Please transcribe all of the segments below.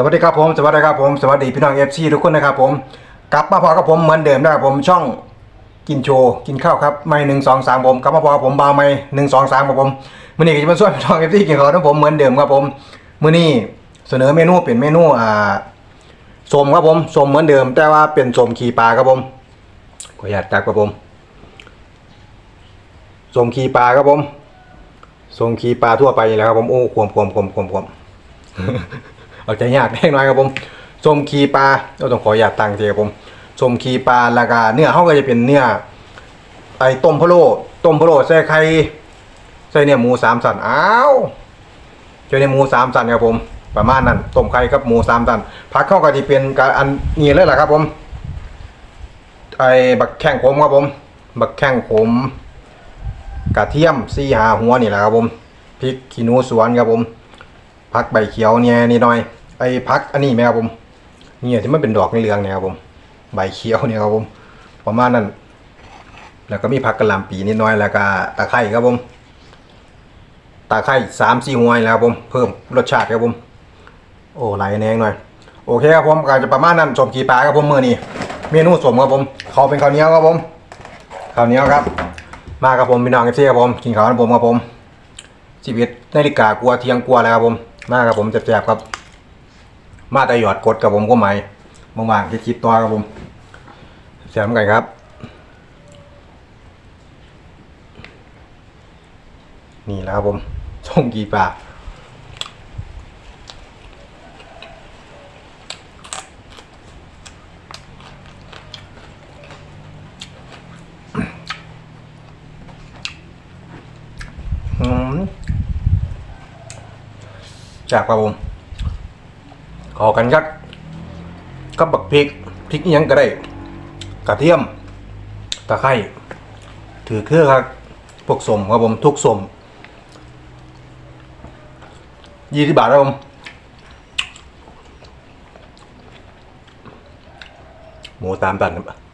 สวัสดีครับผมสวัสดีครับผมสวัสดีพี่น้องเอฟซีทุกคนนะครับผมกลับมาพอกับผมเหมือนเดิมนะครับผมช่องกินโชว์กินข้าวครับไม่หนึ่งสองสามผมกลับมาพอกับผมบาวไม่หนึ่งสองสามครับผมมื่อนี้ก็จะมาช่วยพี่น้องเอฟซีกินข้าวทั้งผมเหมือนเดิมครับผมมื่อนี้เสนอเมนูเป็นเมนูอ่าสมครับผมสมเหมือนเดิม แต่ว่าเป็นสมขี่ปลาครับผมขออนุญาตจับครับผมสมขี่ปลาครับผมสมขี่ปลาทั่วไปนี่แหละครับผมโอ้ขวมขวมขวมขวมขวม เอาใจยากแน่นอยครับผมส้มขีปลาเราต้องขออยากตังค์ทีครับผมส้มขีปลาแล้วก็เนื้อเขาก็จะเป็นเนื้อไอ้ต้มพะโล้ต้มพะโล้ใส่ไข่ใส่เนี่ยหมูสามสันอ้าวเจอเนี่ยหมูสามสันครับผม ประมาณนั้นต้มไข่กับหมูสามสันผักเข้าก็จะเป็นการอันนี้เลยแหละครับผมไอ้บักแข้งขมครับผม บักแข้งขมกระเทียมสี่หาหัวนี่แหละครับผมพริกขี้หนูสวนครับผมพักใบเขียวเนี่ยนิดหน่อย ไอ้พักอันนี้ไหมครับผมเนี่ยที่มันเป็นดอกเหลืองเนี่ยครับผม ใบเขียวเนี่ยครับผมประมาณนั้น แล้วก็มีผักกระลำปีนิดน่อยแล้วก็ตะไคร้ครับผมตะไคร้สามสี่หัวแล้วครับผมเพิ่มรสชาติครับผมโอ้ไหลแนงหน่อยโอเคครับผมก็จะประมาณนั้นสมกีปลาครับผมมือนี้เมนูสมครับผมเขาเป็นข้าวเหนียวครับผมข้าวเหนียวครับ มาครับผมพี่น้องเอฟซีครับผมกินข้าวกับผมครับผมชีวิตนาฬิกากลัวเที่ยงกลัวแล้วครับผมมาครับผมแสบๆครับ มาแต่หยอดกดกับผมก็ไม่บางๆที่คิดตัวครับผมแซมกันครับ นี่แล้วครับผมส่งกี่ปากอืมจากครับผม ขอกันครับกับบักพริกพริกยังก็ได้ กระเทียม ตะไคร้ถือเครื่องครับพวกสมครับผมทุกสมยี่สิบบาทครับผมหมูตามตันครับ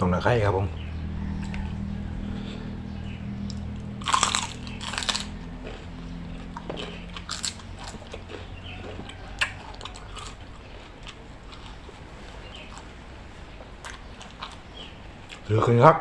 ต้องตะไคร้ครับผมเหลือขึ้นครับ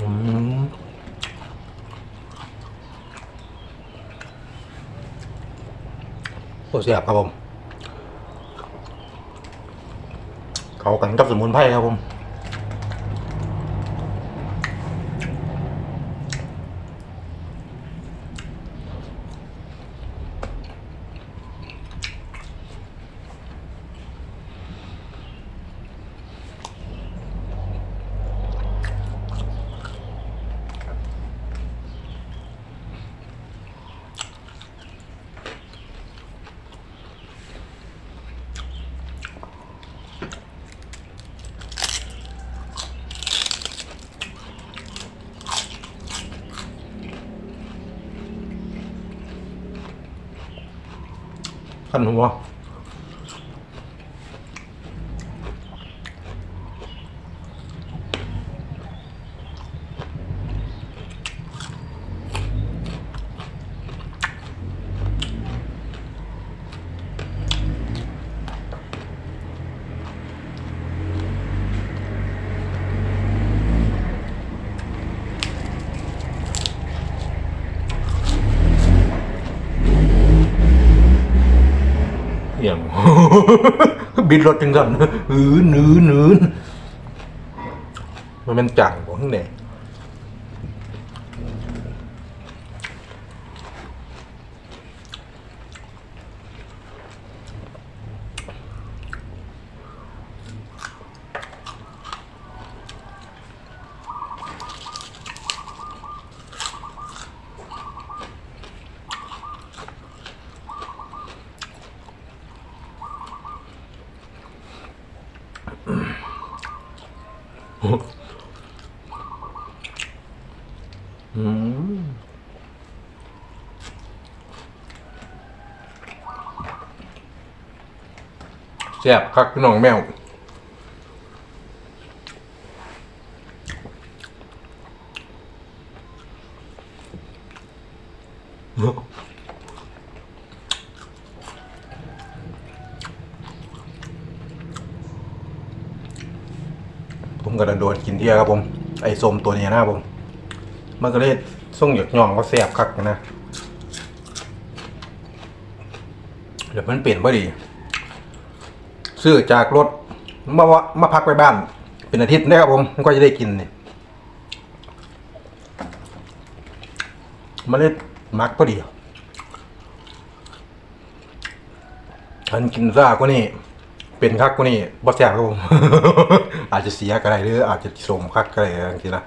อืม โอ้เสียบครับผม เขากันกับสมุนไพรครับผม ขั้นหั อย่างบิดรถจังสันหือหนือหนือมันเป็นจังของข้างใน อืมแซ่บคักพี่น้องแมวผม ก็โดนกินเที่ยครับผม ไอ้ส้มตัวนี้นะครับผม มันก็เลยส่งหยกย่องก็แสบคักนะ เดี๋ยวมันเปลี่ยนพอดี ซื้อจากรถมาว่ามาพักไปบ้าน เป็นอาทิตย์นะครับผมมันก็จะได้กินนี่มันเลยมักพอดีฉันกินซ่ากว่านี่เป็นคักกว่านี่บ่แซ่บครับผม อาจจะเสียก็ได้หรืออาจจะสมคักก็ได้บางทีนะ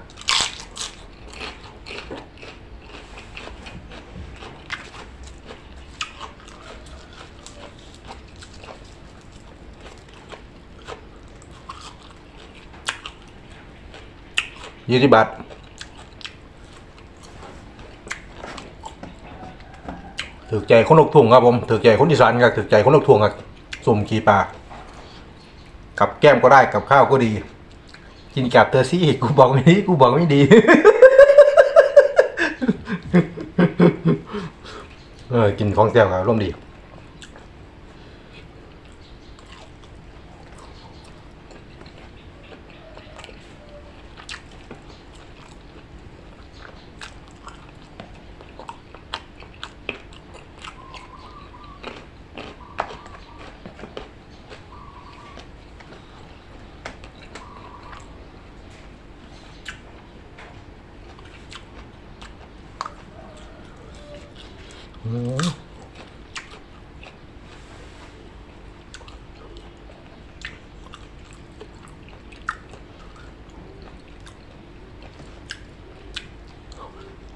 ยี่สิบบาทถือใจคนลูกทุ่งครับผมถือใจคนอีสานครับถือใจคนลูกทุ่งครับสุ่มขีปลา กับแก้มก็ได้กับข้าวก็ดี กินกับเตอซี่กูบอกไม่ดีกูบอกไม่ดีเออกินของแจ่วกับร่มดี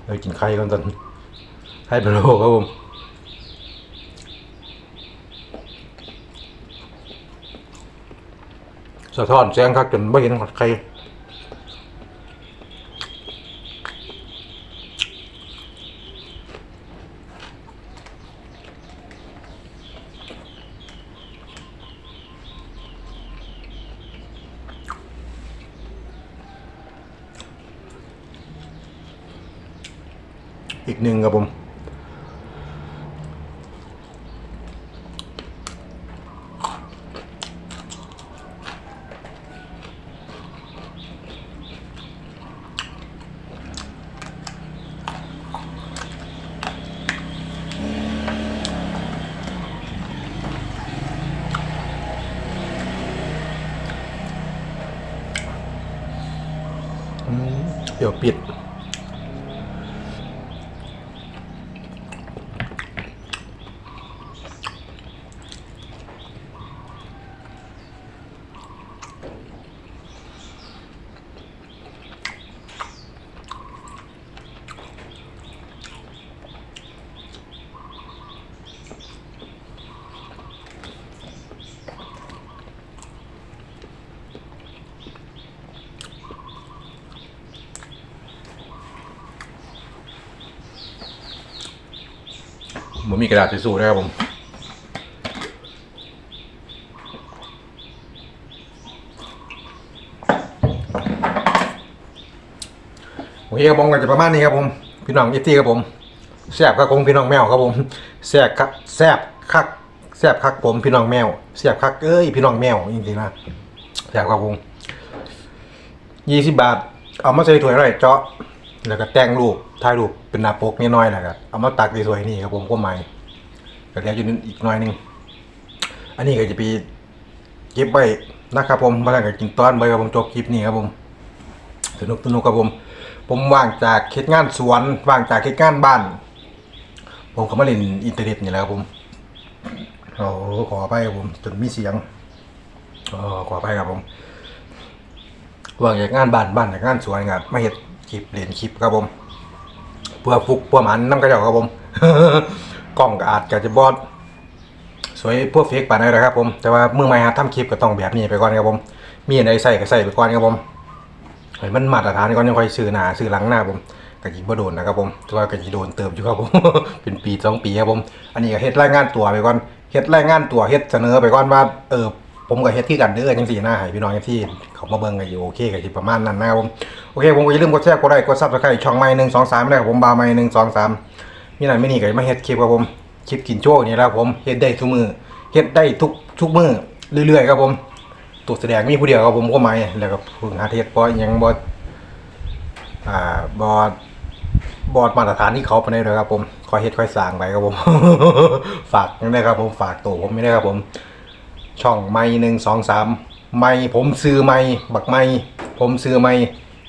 เรากินไข่ก่อนตอนไข่พะโล้ครับผมสะท้อนแสงคักจนไม่เห็นไข่ อีกหนึ่งครับผมอืมเดี๋ยวปิด ผมมีกระดาษทิชชู่นะครับผมโอเคครับผมก็จะประมาณนี้ครับผม พี่น้องเอฟซีครับผมแซบครับผมพี่น้องแมวครับผมแซบครับแซบคักแซบคักผมพี่น้องแมวแซบคักเอ้ยพี่น้องแมวจริงๆนะแซบครับผมยี่สิบบาท เอามาใส่ถ้วยหน่อยเจาะแล้วก็แต่งรูป ถ่ายรูปเป็นหน้าปกนิดหน้อยนะครับเอามาตักสวยๆนี่ครับผมก็ใหม่ก็แล้วอยู่นิดอีกหน่อยนึงอันนี้ก็จะไปเก็บไว้นะครับผมมาแล้วก็กินตอนไปครับผมจบคลิปนี้ครับผมสนุกสนุกครับผม ผมว่างจากเฮ็ดงานสวนว่างจากเฮ็ดงานบ้าน ผมก็มาเล่นอินเทอร์เน็ตนี่แหละครับผมโอ้ขอไปครับผมจนมีเสียงอ๋อขอไปครับผมว่างจากงานบ้านบ้านจากงานสวนครับมาเฮ็ดคลิปเล่นคลิปครับผม พื่อฟุกเพื่อหมันน้ำกระเจาครับผม กล้องก็อาจจะจะบอดสวยพวกเฟกป่านนั้นะครับผม แต่ว่ามือใหม่ฮะทำคลิปก็ต้องแบบนี้ไปก่อนครับผม มีอะไรใส่ก็ใส่ไปก่อนครับผมให้มันมาตรฐานก่อนยังค่อยซื้อหนาซื้อหลังหน้าผมกะจิบ่โดนนะครับผมแต่ว่ากะจิโดนเติมอยู่ครับผม เป็นปีสองปีครับผม อันนี้ก็เฮ็ดรายงานตัวไปก่อน เฮ็ดรายงานตัวเฮ็ดเสนอไปก่อนว่าเออ ผมก็เฮ็ดที่กันเด้อจังซี่นะให้พี่น้องที่เขามาเบิ่งก็อยู่โอเคก็สิประมาณนั้นนะครับผมโอเคผมก็อย่าลืมกดแชร์กดไลค์กด Subscribe ช่องใหม่1 2 3นะครับผมบาร์ใหม่1 2 3มีนั่นมีนี่ก็มาเฮ็ดคลิปครับผมคลิปกินโชว์นี่แหละครับผมเฮ็ดได้ทุกมือเฮ็ดได้ทุกทุกมือเรื่อยๆครับผมตัวแสดงมีผู้เดียวครับผมก็ไม่แล้วก็พึ่งหาเทศเพราะยังบออ่าบอดบอดมาตรฐานที่เขาไปได้เลยครับผมคอยเฮ็ดคอยสร้างไปครับผม ฝากนี่นะครับผมฝากตัวผมไม่ได้ครับผม ช่องไม่หนึ่งสองสามไม่ผมซื้อไม่บักไม่ผมซื้อไม่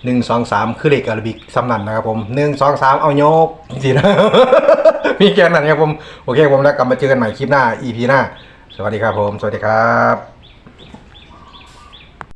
หนึ่งสองสามคือเลขอาราบิกสำนันนะครับผมหนึ่งสองสามเอาโยกสินะมีแค่นั้นครับผม โอเคผมแล้วกลับมาเจอกันใหม่คลิปหน้า EP หน้า สวัสดีครับผม สวัสดีครับ